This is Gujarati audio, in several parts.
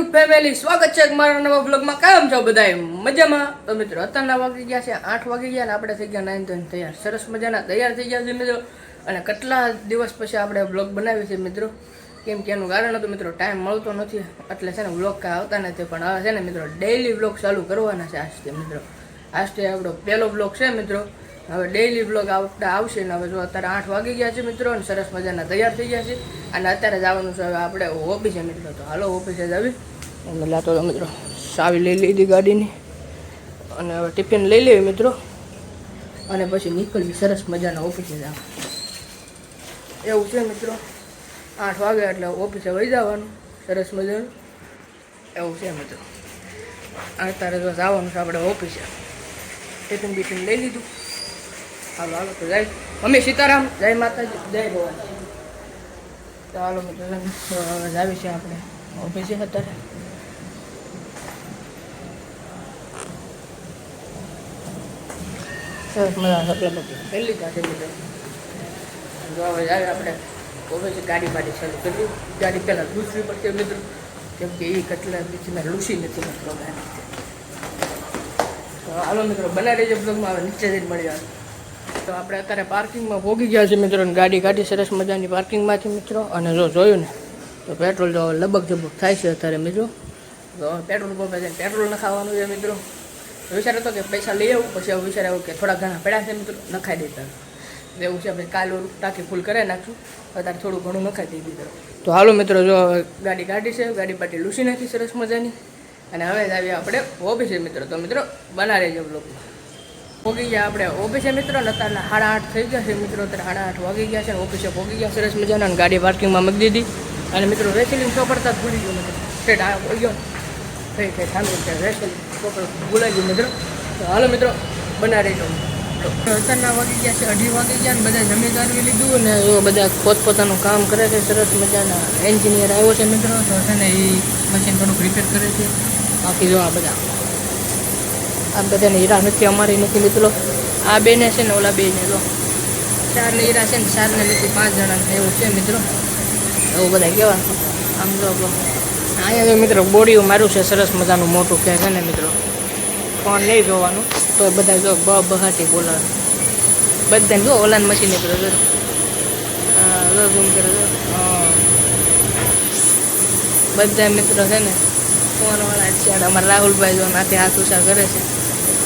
યુટ્યુબ ફેમિલી સ્વાગત છે મારા નવા વ્લોગમાં કાયમ છો બધા મજામાં? તો મિત્રો, અત્યારના વાગી ગયા છે, આઠ વાગી ગયા ને આપણે થઈ ગયા નાઇન ધોઈને તૈયાર. સરસ મજાના, તૈયાર થઈ ગયા છે મિત્રો. અને કેટલા દિવસ પછી આપણે વ્લોગ બનાવી છે મિત્રો? કેમ કે એનું કારણ હતું મિત્રો ટાઈમ મળતો નથી. એટલે છે ને વ્લોગ કાંઈ આવતા નથી. પણ હવે છે ને મિત્રો ડેઈલી વ્લોગ ચાલુ કરવાના છે આજથી મિત્રો. આજથી આપણો પહેલો વ્લોગ છે મિત્રો. હવે ડેઈલી બ્લોગ આવતા આવશે ને હવે જો અત્યારે આઠ વાગી ગયા છે મિત્રો અને સરસ મજાના તૈયાર થઈ ગયા છે. અને અત્યારે જવાનું છે હવે આપણે ઓફિસે મિત્રો. તો હાલો ઓફિસે જ આવી. અને લાતો મિત્રો સાવી લઈ લીધી ગાડીની. અને હવે ટિફિન લઈ લેવી મિત્રો. અને પછી નીકળવી સરસ મજાના ઓફિસે જવા એવું છે મિત્રો. આઠ વાગે એટલે ઓફિસે વહી જવાનું. સરસ મજાનું. એવું છે મિત્રો. અત્યારે જો જવાનું છે આપણે ઓફિસે ટિફિન બિફિન લઈ લીધું. હાલો હાલો, તો જય. મમ્મી, સીતારામ, જય માતાજી, જય ભવાની ચાલો મિત્રો જાવી છે આપણે. ઓફિસે અત્યારે. સરસ પહેલી સાથે મિત્રો. જો હવે જાય આપણે. ઓફિસે ગાડી બાડી ચાલુ કરવી ગાડી પહેલાં લૂસવી પડશે મિત્રો. કેમ કે એ કેટલા બીચમાં લૂસી નથી ગાડી તો હાલો, મિત્રો બના રહેજો બ્લોગમાં હવે નીચે જઈને મળી આવે. તો આપણે અત્યારે પાર્કિંગમાં ભોગી ગયા છે મિત્રો ગાડી કાઢી સરસ મજાની પાર્કિંગમાંથી મિત્રો. અને જો જોયું ને, તો પેટ્રોલ તો લબક જબક થાય છે અત્યારે મિત્રો. તો પેટ્રોલ પંપે જઈને પેટ્રોલ નખાવાનું છે મિત્રો. વિચાર હતો કે પૈસા લઈ આવું, પછી હવે વિચાર આવ્યું કે થોડા ઘણા પડ્યા છે મિત્રો, નખાઈ દેતા એવું છે, આપણે કાલ ટાંકી ફૂલ કરાવી નાખશું. અત્યારે થોડું ઘણું નખાઈ દીધું તો હાલો મિત્રો, જો ગાડી કાઢી છે, ગાડી પાટી લૂસી નાખી સરસ મજાની. અને હવે જ આવીએ આપણે ઓફિસે મિત્રો. તો મિત્રો બના રહેજો બ્લોગમાં પોગી ગયા આપણે. ઓફિસે મિત્રો ને અત્યારે સાડા આઠ થઈ ગયા છે. મિત્રો અત્યારે સાડા આઠ વાગી ગયા છે. ઓફિસે પોગી ગયા. સરસ મજાના અને ગાડી પાર્કિંગમાં મૂકી દીધી. અને મિત્રો રેસલિંગ ચોપડતા જ ભૂલી ગયો મિત્રો. સ્ટેટ આ ગયો. થઈ થઈ સાંભળ્યું છે રેસલિંગ ચોપડ ભૂલાઈ ગયું મિત્રો. તો હાલો મિત્રો બનાવી દઉં અત્યારના વાગી ગયા છે. અઢી વાગી ગયા ને બધા જમી લીધું ને એ બધા પોતપોતાનું કામ કરે છે. સરસ મજાના એન્જિનિયર આવ્યો છે મિત્રો. તો છે ને એ મશીન થોડુંક રિપેર કરે છે. બાકી જો આ બધા આ બધાને હીરા નથી, અમારી નથી મિત્રો આ બેને છે ને ઓલા બેને, જો. ચારને હીરા છે ને, ચારને નથી પાંચ જણાને એવું છે, મિત્રો. એવું બધા કેવા? આમ જો. અહીંયા જો મિત્રો બોડીઓ મારું છે, સરસ મજાનું મોટું કે છે ને, મિત્રો. ફોન લઈ જોવાનું, તો બધા જો બહાટી બોલાવે. બધાને જો ઓલાન મશીન નીકળે જો zoom કરે બધા મિત્રો છે ને ફોનવાળા છે અમારા રાહુલભાઈ જો માથે હાથ ઉછા કરે છે.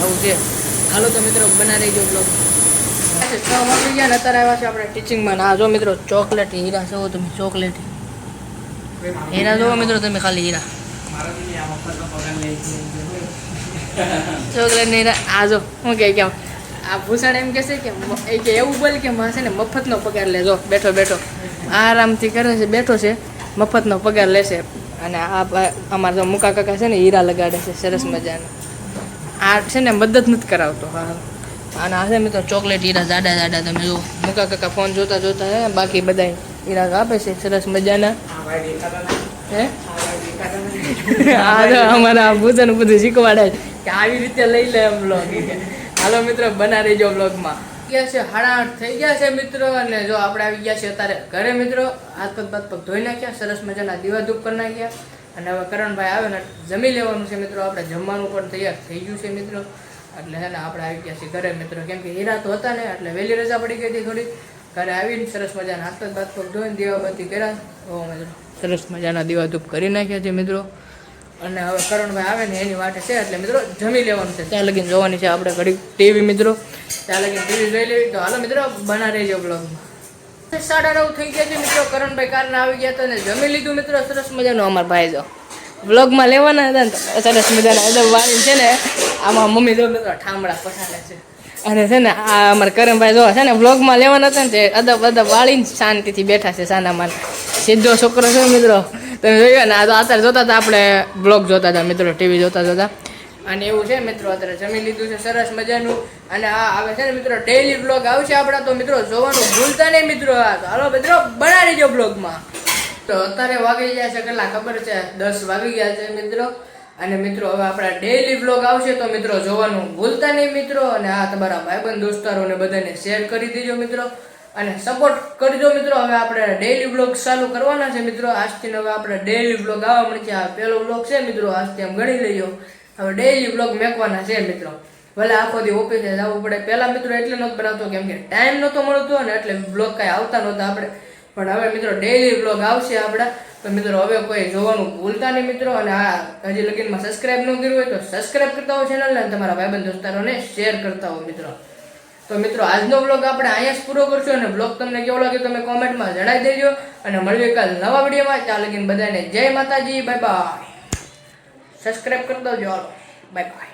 આવું છે. હાલો તો મિત્રો, બના રહી જો બ્લોગ છ વાગી ગયા ને અત્યારે આવ્યા છે આપણે ટીચિંગમાં આ જો મિત્રો ચોકલેટ હીરા જોવો તમે ચોકલેટ હીરા. જોવો મિત્રો તમે ખાલી હીરા. ચોકલેટ ને હીરા. આ જો શું કહે કેમ આ ભૂષણ એમ કહેશે કે, એ કે એવું બોલ કે માં છે ને મફતનો પગાર લેજો. બેઠો બેઠો. આરામથી કરે છે, બેઠો છે, મફતનો પગાર લેશે. અને આ અમારા તો મુકા કાકા છે ને, હીરા લગાડે છે, સરસ મજાના. આ છે ને, મદદ નથી કરાવતો, હા અને આ છે મિત્રો, ચોકલેટ હીરા, જાડા જાડા, તમે જો મુકા કાકા ફોન જોતા જોતા હે, બાકી બધા હીરા આપે છે, સરસ મજાના. હે? હા તો અમારા ભૂતન બધું શીખવાડે કે આવી રીતે લઈ લે એમ બ્લોગ હાલો મિત્રો બના રહેજો બ્લોગમાં ગયા છે સાડા થઈ ગયા છે મિત્રો, અને જો આપણે આવી ગયા છે અત્યારે ઘરે મિત્રો હાથ પગ બાદ પગ ધોઈ નાખ્યા, સરસ મજાના દીવા ધૂપ કરી નાખ્યા. અને હવે કરણભાઈ આવે ને જમી લેવાનું છે મિત્રો, આપણે જમવાનું પણ તૈયાર થઈ ગયું છે મિત્રો. એટલે છે ને આપણે આવી ગયા છીએ ઘરે મિત્રો, કેમ કે હીરા તો હતા ને, એટલે વહેલી રજા પડી ગઈ હતી થોડી ઘરે આવીને સરસ મજાના હાથ પગ બાદ પગ ધોઈને દીવાબત્તી કર્યા. મિત્રો સરસ મજાના દીવા ધૂપ કરી નાખ્યા છે મિત્રો. અને હવે કરણભાઈ આવે ને એની વાટે છે એટલે મિત્રો જમી લેવાનું છે. ત્યાં લગીને જોવાની છે આપણે ઘડી ટીવી મિત્રો. ત્યાં લગીને ટીવી જોઈ લેવી. તો હાલો મિત્રો, બના રહેજો બ્લોગમાં સાડા નવ થઈ ગયા છે મિત્રો. કરણભાઈ કારના આવી ગયા હતા ને જમી લીધું મિત્રો. સરસ મજાનું અમારા ભાઈ જો. બ્લોગમાં લેવાના હતા ને સરસ મજાના અદબ વાળી છે ને, આમાં મમ્મી જો મિત્રો ઠામડા પઠાડે છે. અને છે ને આ અમારા કરણભાઈ જોવા છે ને બ્લોગમાં લેવાના હતા ને તે અદબ અદબ વાળીને શાંતિથી બેઠા છે સાનામાં સીધો છોકરો છે મિત્રો. તમે જોયું ને, આ તો અત્યારે જોતા હતા આપણે બ્લોગ જોતા હતા, મિત્રો ટીવી જોતા જોતા અને એવું છે મિત્રો, અત્યારે જમી લીધું છે, સરસ મજાનું. અને આ આવે છે ને મિત્રો ડેઈલી બ્લોગ આવશે આપણા, તો મિત્રો, જોવાનું ભૂલતા નહીં મિત્રો આ. હાલો મિત્રો, બનાવી દેજો બ્લોગમાં તો અત્યારે વાગી ગયા છે કેટલા, ખબર છે? દસ વાગી ગયા છે મિત્રો. અને મિત્રો, હવે આપણા ડેઈલી બ્લોગ આવશે, તો મિત્રો, જોવાનું ભૂલતા નહીં મિત્રો. અને આ તમારા ભાઈબંધ દોસ્તારોને બધાને શેર કરી દેજો મિત્રો. અને સપોર્ટ કરજો મિત્રો. હવે આપણે ડેઈલી બ્લોગ ચાલુ કરવાના છે મિત્રો. આજથી હવે આપણે ડેઈલી બ્લોગ આવવા મળશે આ પહેલો બ્લોગ છે મિત્રો. આજથી આમ ગણી લઈએ. હવે ડેઈલી બ્લોગ મેકવાના છે મિત્રો. ભલે આખો દી ઓફિસે જવું પડે. પહેલા મિત્રો એટલે નહોતો બનાવતો કેમ કે ટાઈમ નહોતો મળતો ને એટલે બ્લોગ કાંઈ આવતા નહોતા આપણે. પણ હવે મિત્રો ડેઈલી બ્લોગ આવશે આપણા. તો મિત્રો હવે કોઈ જોવાનું ભૂલતા નહીં મિત્રો. અને આ હજી લગીનમાં સબસ્ક્રાઇબ ન કર્યું હોય તો સબસ્ક્રાઇબ કરતા હો ચેનલને અને તમારા ભાઈબંધ દોસ્તારોને શેર કરતા હો મિત્રો. તો મિત્રો, આજનો બ્લોગ આપણે અહીંયા જ પૂરો કરશું અને બ્લોગ તમને કેવો લાગ્યો તમે કોમેન્ટમાં જણાવી દેજો અને મળીએ કાલ નવા વિડીયોમાં. ત્યાં લગીને બધાને જય માતાજી, બાય બાય. સબસ્ક્રાઇબ કરી દો હાલો. Bye bye.